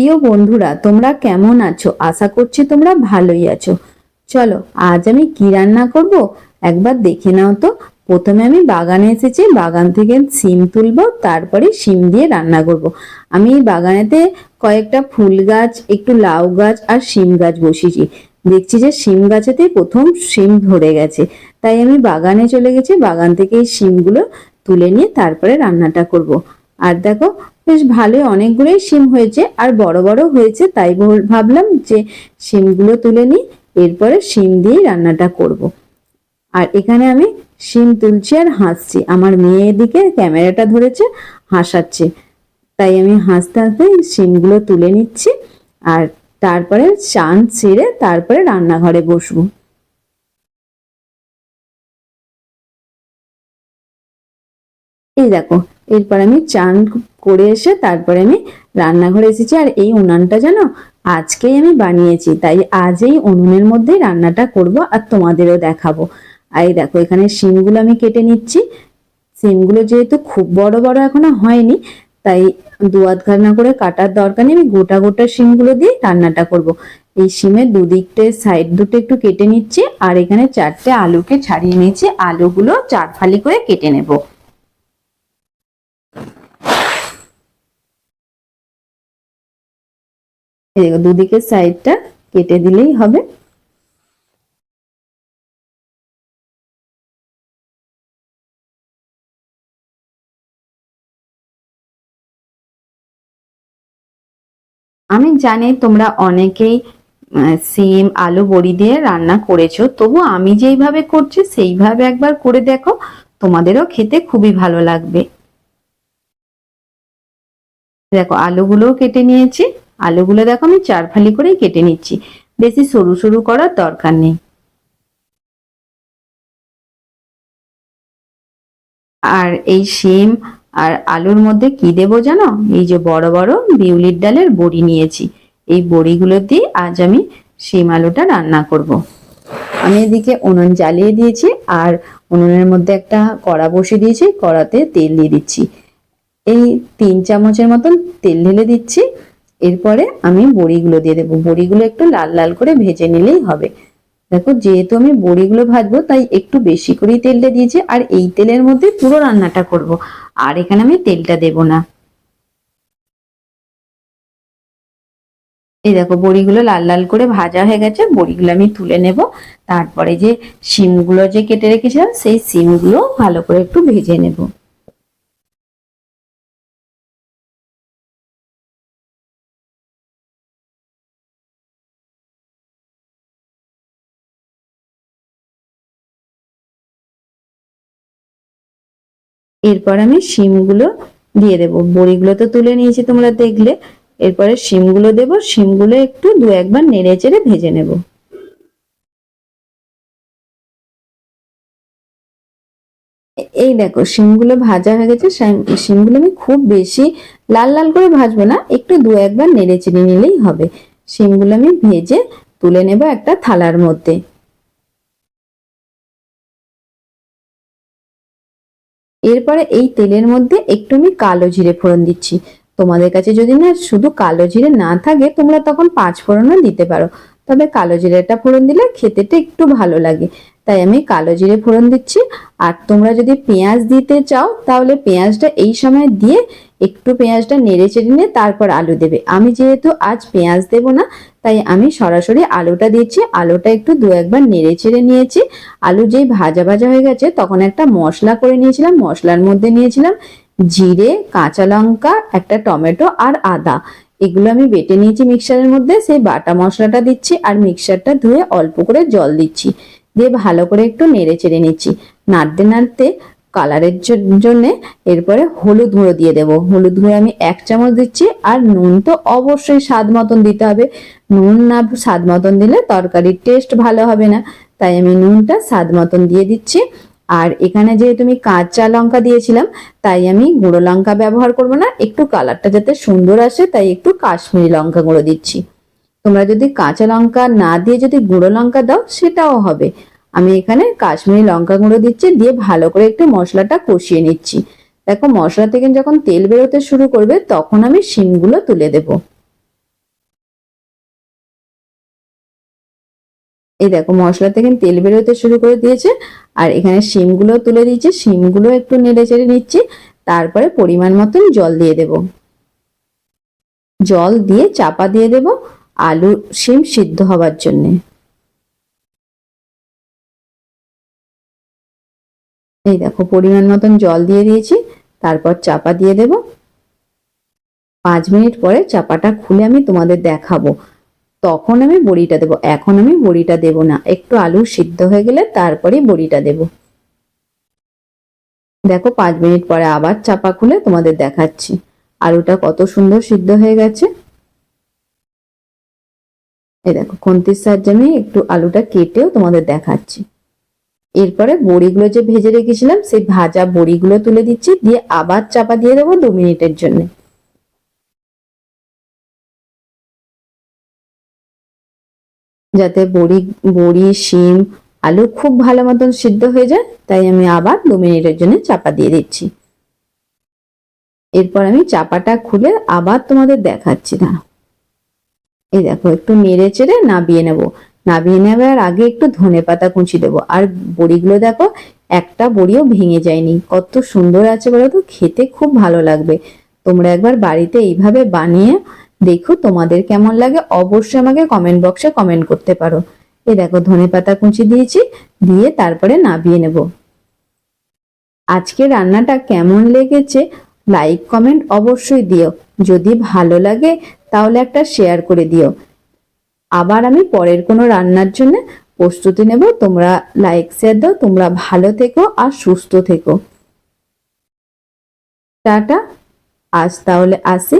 প্রিয় বন্ধুরা, তোমরা কেমন আছো? আশা করছি তোমরা ভালোই আছো। চলো, আজ আমি কি রান্না করব? একবার দেখে নাও তো। প্রথমে আমি বাগানে এসেছি, বাগান থেকে সিম তুলবো, তারপরে সিম দিয়ে রান্না করব। আমি বাগানেতে কয়েকটা ফুল গাছ, একটু লাউ গাছ আর সিম গাছ বসিয়েছি। দেখছি যে সিম গাছেতে প্রথম সিম ধরে গেছে। তাই আমি বাগানে চলে গেছি, বাগান থেকে এই সিমগুলো তুলে নিয়ে তারপরে রান্নাটা করব। আর দেখো, বেশ ভালোই অনেকগুলোই সিম হয়েছে, আর বড় বড় হয়েছে, তাই বল- ভাবলাম যে সিমগুলো তুলে নিই, এরপরে সিম দিয়েই রান্নাটা করব। আর এখানে আমি সিম তুলছি আর হাসছি। আমার মেয়ে এদিকে ক্যামেরাটা ধরেছে, হাসাচ্ছে। তাই আমি হাসতে হাসতে সিমগুলো তুলে নিচ্ছি, আর তারপরে চান ছেড়ে তারপরে রান্নাঘরে বসবো। এই দেখো, এরপর আমি চান করে এসে তারপরে আমি রান্নাঘরে এসেছি। আর এই উনানটা জানো, আজকেই আমি বানিয়েছি, তাই আজ এই উনুনের মধ্যেই রান্নাটা করব আর তোমাদেরও দেখাবো। আর এই দেখো, এখানে শিমগুলো আমি কেটে নিচ্ছি। সিমগুলো যেহেতু খুব বড় বড় এখনও হয়নি, তাই দু আধখানা করে কাটার দরকার নেই। আমি গোটা গোটা শিমগুলো দিয়ে রান্নাটা করব। এই শিমের দুদিকটে, সাইড দুটো একটু কেটে নিচ্ছি, আর এখানে চারটে আলুকে ছাড়িয়ে নিয়েছি। আলুগুলো চার ফালি করে কেটে নেব এই দেখো, দুদিকের সাইডটা কেটে দিলেই হবে। আমি জানি তোমরা অনেকেই সিম, আলু, বড়ি দিয়ে রান্না করেছ, তবু আমি যেইভাবে করছি, সেইভাবে একবার করে দেখো, তোমাদেরও খেতে খুবই ভালো লাগবে। দেখো, আলুগুলোও কেটে নিয়েছি। আলুগুলো দেখো, আমি চার ফালি করেই কেটে নিচ্ছি। বেশি সরু সরু করার দরকার নেই। আর এই শিম আর আলুর মধ্যে কি দেবো জানো? এই যে বড় বড় বিউলির ডালের বড়ি নিয়েছি। এই বড়িগুলো দিয়ে আজ আমি শিম আলুটা রান্না করব। আমি এদিকে উনুন জ্বালিয়ে দিয়েছি আর উনুনের মধ্যে একটা কড়া বসিয়ে দিয়েছি, কড়াতে তেল দিয়ে দিচ্ছি। এই তিন চামচের মতন তেল ঢেলে দিচ্ছি। এরপরে আমি বড়িগুলো দিয়ে দেবো। বড়িগুলো একটু লাল লাল করে ভেজে নিলেই হবে। দেখো, যেহেতু আমি বড়িগুলো ভাজবো, তাই একটু বেশি করেই তেলটা দিয়েছি, আর এই তেলের মধ্যে পুরো রান্নাটা করব। আর এখানে আমি তেলটা দেব না। এই দেখো, বড়িগুলো লাল লাল করে ভাজা হয়ে গেছে, বড়িগুলো আমি তুলে নেব। তারপরে যে শিমগুলো যে কেটে রেখেছিলাম, সেই শিমগুলো ভালো করে একটু ভেজে নেব। এরপর আমি শিমগুলো দিয়ে দেবো। বড়িগুলো তো তুলে নিয়েছি তোমরা দেখলে। এরপরে শিমগুলো দেবো, শিমগুলো একটু দু একবার নেড়ে চেড়ে ভেজে নেব। এই দেখো, শিমগুলো ভাজা হয়ে গেছে। শিম- শিমগুলো আমি খুব বেশি লাল লাল করে ভাজবো না, একটু দু একবার নেড়ে চেড়ে নিলেই হবে। শিমগুলো আমি ভেজে তুলে নেব একটা থালার মধ্যে। এরপরে এই তেলের মধ্যে একটু আমি কালো জিরে ফোড়ন দিচ্ছি। তোমাদের কাছে যদি না শুধু কালো জিরে না থাকে, তোমরা তখন পাঁচ ফোড়নও দিতে পারো। তবে কালো জিরেটা ফোড়ন দিলে খেতেটা একটু ভালো লাগে। তাই আমি কালো জিরে ফোড়ন দিচ্ছি। আর তোমরা যদি পেঁয়াজ দিতে চাও, তাহলে পেঁয়াজটা এই সময় দিয়ে একটু পেঁয়াজটা নেড়ে চেড়ে নিয়ে তারপর আলু দেবে। আমি যেহেতু আজ পেঁয়াজ দেব না, তাই আমি সরাসরি আলুটা দিচ্ছি। আলুটা একটু দু একবার নেড়ে চেড়ে নিয়েছি। আলু যেই ভাজা ভাজা হয়ে গেছে, তখন একটা মশলা করে নিয়েছিলাম। মশলার মধ্যে নিয়েছিলাম জিরে, কাঁচা লঙ্কা, একটা টমেটো আর আদা। এগুলো আমি বেটে নিয়েছি মিক্সারের মধ্যে। সেই বাটা মশলাটা দিচ্ছি আর মিক্সারটা ধুয়ে অল্প করে জল দিচ্ছি। দিয়ে ভালো করে একটু নেড়ে চেড়ে নিচ্ছি। নাড়তে নাড়তে কালারের জন্য এরপরে হলুদ গুঁড়ো দিয়ে দেবো। হলুদ গুঁড়ো আমি এক চামচ দিচ্ছি আর নুন তো অবশ্যই স্বাদ মতন দিতে হবে। নুন না স্বাদ মতন দিলে তরকারির টেস্ট ভালো হবে না, তাই আমি নুনটা স্বাদ মতন দিয়ে দিচ্ছি। আর এখানে যেহেতু আমি কাঁচা লঙ্কা দিয়েছিলাম, তাই আমি গুঁড়ো লঙ্কা ব্যবহার করব না, একটু কালারটা যাতে সুন্দর আসে, তাই একটু কাশ্মীরি লঙ্কা গুঁড়ো দিচ্ছি। তোমরা যদি কাঁচা লঙ্কা না দিয়ে যদি গুঁড়ো লঙ্কা দাও, সেটাও হবে। আমি এখানে কাশ্মীরি লঙ্কা গুঁড়ো দিচ্ছি, দিয়ে ভালো করে একটু মশলাটা কষিয়ে নিচ্ছি। দেখো, মশলা থেকে যখন তেল বেরোতে শুরু করবে, তখন আমি শিমগুলো তুলে দেব। এই দেখো, মশলা থেকে তেল বেরোতে শুরু করে দিয়েছে, আর এখানে শিমগুলো তুলে দিয়েছে। শিমগুলো একটু নেড়ে চেড়ে নিচ্ছি, তারপরে পরিমাণ মতন জল দিয়ে দেব। জল দিয়ে চাপা দিয়ে দেবো। আলু শিম সিদ্ধ হবার জন্যে। এই দেখো, পরিমাণ মতন জল দিয়ে দিয়েছি, তারপর চাপা দিয়ে দেব। পাঁচ মিনিট পরে চাপাটা খুলে আমি তোমাদের দেখাবো। তখন আমি বড়িটা দেবো। এখন আমি বড়িটা দেব না। একটু আলু সিদ্ধ হয়ে গেলে তারপরে বড়িটা দেব। দেখো, পাঁচ মিনিট পরে আবার চাপা খুলে তোমাদের দেখাচ্ছি। আলুটা কত সুন্দর সিদ্ধ হয়ে গেছে। এই দেখো, খুন্তির সাহায্যে আমি একটু আলুটা কেটেও তোমাদের দেখাচ্ছি। এরপরে বড়িগুলো যে ভেজে রেখেছিলাম, সেই ভাজা বড়িগুলো তুলে দিচ্ছি, দিয়ে আবার চাপা দিয়ে দেবো দু মিনিটের জন্য। যাতে বড়ি বড়ি, শিম, আলু খুব ভালো মতন সিদ্ধ হয়ে যায়, তাই আমি আবার দু মিনিটের জন্য চাপা দিয়ে দিচ্ছি। এরপর আমি চাপাটা খুলে আবার তোমাদের দেখাচ্ছি না এই দেখো, একটু নেড়ে চেড়ে নাবিয়ে নেব। নাবিয়ে নেবার আগে একটু ধনে পাতা কুচি দেবো। আর বড়িগুলো দেখো, একটা বড়িও ভেঙে যায়নি। কত সুন্দর আছে বলো তো, খেতে খুব ভালো লাগবে। তোমরা একবার বাড়িতে এইভাবে বানিয়ে দেখো, তোমাদের কেমন লাগে। অবশ্যই আমাকে কমেন্ট বক্সে কমেন্ট করতে পারো। এই দেখো, ধনে পাতা কুচি দিয়েছি, দিয়ে তারপরে নাবিয়ে নেব। আজকে রান্নাটা কেমন লেগেছে লাইক কমেন্ট অবশ্যই দিও। যদি ভালো লাগে তাহলে একটা শেয়ার করে দিও। আবার আমি পরের কোনো রান্নার জন্য প্রস্তুতি নেব। তোমরা লাইক শেয়ার দাও। তোমরা ভালো থেকো আর সুস্থ থেকো। টাটা। আজ তাহলে আসি।